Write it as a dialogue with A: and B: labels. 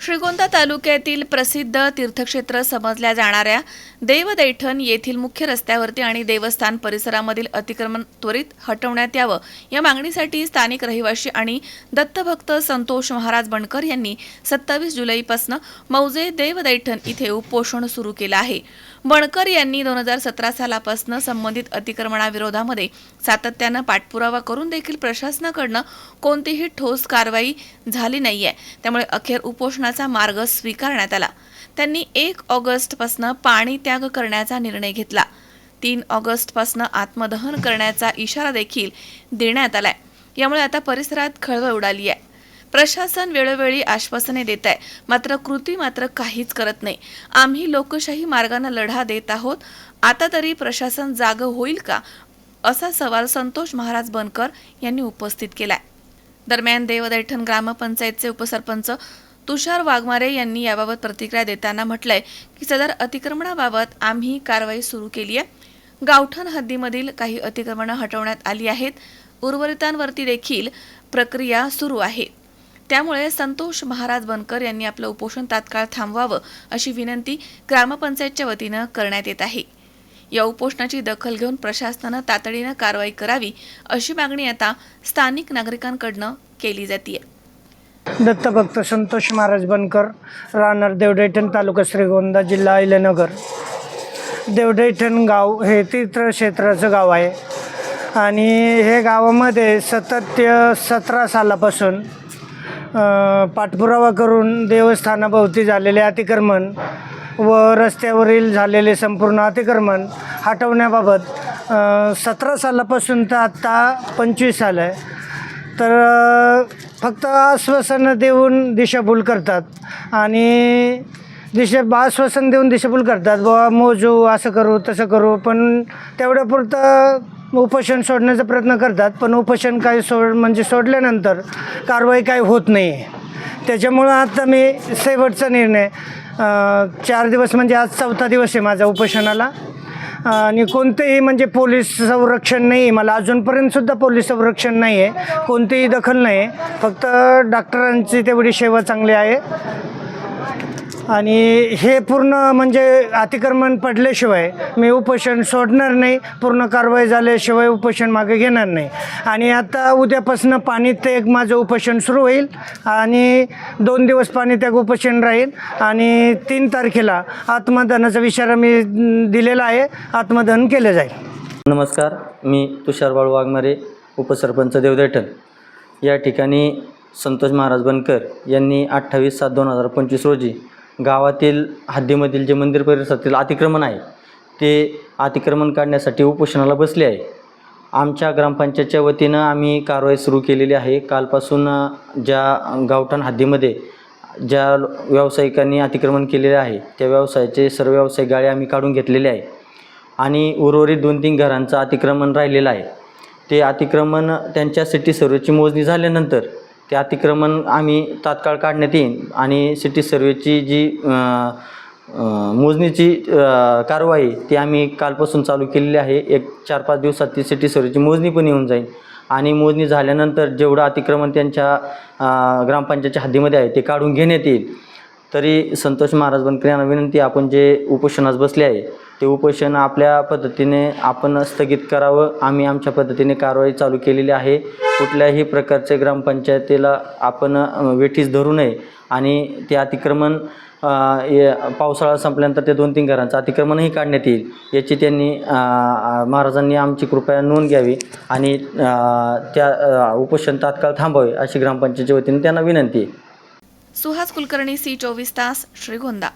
A: श्रीगोंदा तालुक्यातील प्रसिद्ध तीर्थक्षेत्र समजल्या जाणाऱ्या देवदैठण येथील मुख्य रस्त्यावरती आणि देवस्थान परिसरामधील अतिक्रमण त्वरित हटवण्यात यावं या मागणीसाठी स्थानिक रहिवासी आणि दत्तभक्त संतोष महाराज बनकर यांनी सत्तावीस जुलैपासून मौजे देवदैठण इथे उपोषण सुरू केलं आहे. बणकर यांनी दोन हजार सतरा सालापासून संबंधित अतिक्रमणाविरोधामध्ये सातत्यानं पाठपुरावा करून देखील प्रशासनाकडनं कोणतीही ठोस कारवाई झाली नाहीये. त्यामुळे अखेर उपोषण आरक्षणाचा मार्ग स्वीकारण्यात आला. त्यांनी एक ऑगस्टपासून पाणी त्याग करण्याचा निर्णय घेतला. तीन ऑगस्टपासून आत्मदहन करण्याचा इशारा देखील देण्यात आलाय. यामुळे आता परिसरात खळबळ उडाली आहे. प्रशासन वेळोवेळी आश्वासने देत आहे. मात्र कृती मात्र काहीच करत नाही. आम्ही लोकशाही मार्गाने लढा देत आहोत. आता तरी प्रशासन जाग होईल का? असा सवाल संतोष महाराज बनकर यांनी उपस्थित केलाय. दरम्यान देवदैठण ग्रामपंचायतचे उपसरपंच तुषार वाघमारे यांनी याबाबत प्रतिक्रिया देताना म्हटलंय की सदर अतिक्रमणाबाबत आम्ही कारवाई सुरू केली आहे गावठण हद्दीमधील काही अतिक्रमणं हटवण्यात आली आहेत. उर्वरितांवरती देखील प्रक्रिया सुरू आहे. त्यामुळे संतोष महाराज बनकर यांनी आपलं उपोषण तात्काळ थांबवावं अशी विनंती ग्रामपंचायतच्या वतीनं करण्यात येत आहे. या उपोषणाची दखल घेऊन प्रशासनानं तातडीनं कारवाई करावी अशी मागणी आता स्थानिक नागरिकांकडनं केली जाते
B: दत्तभक्त संतोष महाराज बनकर राहणार देवडेठण तालुका श्रीगोंदा जिल्हा अहिल्यानगर. देवडेठण गाव हे तीर्थक्षेत्राचं गाव आहे. आणि हे गावामध्ये सतत सतरा सालापासून पाठपुरावा करून देवस्थानाभोवती झालेले अतिक्रमण व रस्त्यावरील झालेले संपूर्ण अतिक्रमण हटवण्याबाबत सतरा सालापासून तर आत्ता पंचवीस साल आहे. तर फक्त आश्वासनं देऊन दिशाभूल करतात. आणि दिशा आश्वासन देऊन दिशाभूल करतात. बाबा मोजू असं करू तसं करू पण तेवढ्यापुरतं उपोषण सोडण्याचा प्रयत्न करतात. पण उपोषण काही सोड म्हणजे सोडल्यानंतर कारवाई काही होत नाही. आहे त्याच्यामुळं आता मी शेवटचा निर्णय चार दिवस म्हणजे आज चौथा दिवस आहे माझा उपोषणाला. आणि कोणतेही म्हणजे पोलीस संरक्षण नाही आहे मला अजूनपर्यंतसुद्धा पोलीस संरक्षण नाही आहे कोणतीही दखल नाही आहे फक्त डॉक्टरांची तेवढी सेवा चांगली आहे. आणि हे पूर्ण म्हणजे अतिक्रमण पडल्याशिवाय मी उपोषण सोडणार नाही पूर्ण कारवाई झाल्याशिवाय उपोषण मागे घेणार नाही. आणि आता उद्यापासून पाणी त्याग माझं उपोषण सुरू होईल आणि दोन दिवस पाणी त्याग उपोषण राहील. आणि तीन तारखेला आत्मदहनाचा इशारा मी दिलेला आहे. आत्मदहन केलं जाईल.
C: नमस्कार मी तुषार बाळू वाघमारे उपसरपंच देवदैठण या ठिकाणी संतोष महाराज बनकर यांनी अठ्ठावीस सात दोन हजार पंचवीस रोजी गावातील हद्दीमधील जे मंदिर परिसरातील अतिक्रमण आहे ते अतिक्रमण काढण्यासाठी उपोषणाला बसले आहे. आमच्या ग्रामपंचायतच्या वतीनं आम्ही कारवाई सुरू केलेली आहे. कालपासून ज्या गावठाण हद्दीमध्ये ज्या व्यावसायिकांनी अतिक्रमण केलेले आहे त्या व्यवसायाचे सर्व व्यावसायिक गाळे आम्ही काढून घेतलेले आहे. आणि उर्वरित दोन तीन घरांचं अतिक्रमण राहिलेलं आहे. ते अतिक्रमण त्यांच्या सिटी सर्वेची मोजणी झाल्यानंतर ते अतिक्रमण आम्ही तात्काळ काढण्यात येईल आणि सिटी सर्वेची जी मोजणीची कारवाई ती आम्ही कालपासून चालू केलेली आहे. एक चार पाच दिवसात ती सिटी सर्वेची मोजणी पण येऊन जाईल. आणि मोजणी झाल्यानंतर जेवढं अतिक्रमण त्यांच्या ग्रामपंचायतच्या हद्दीमध्ये आहे ते काढून घेण्यात येईल. तरी संतोष महाराज बनकर यांना विनंती आपण जे उपोषणास बसले आहे ते उपोषण आपल्या पद्धतीने आपण स्थगित करावं. आम्ही आमच्या पद्धतीने कारवाई चालू केलेली आहे. कुठल्याही प्रकारचे ग्रामपंचायतीला आपण वेठीस धरू नये. आणि ते अतिक्रमण पावसाळा संपल्यानंतर ते दोन तीन घरांचं अतिक्रमणही काढण्यात येईल. याची त्यांनी महाराजांनी आमची कृपया नोंद घ्यावी. आणि त्या उपोषण तात्काळ थांबावे अशी ग्रामपंचायतीच्या वतीने त्यांना विनंती. आहे
A: सुहास कुलकर्णी सी चोवीस तास श्रीगोंदा.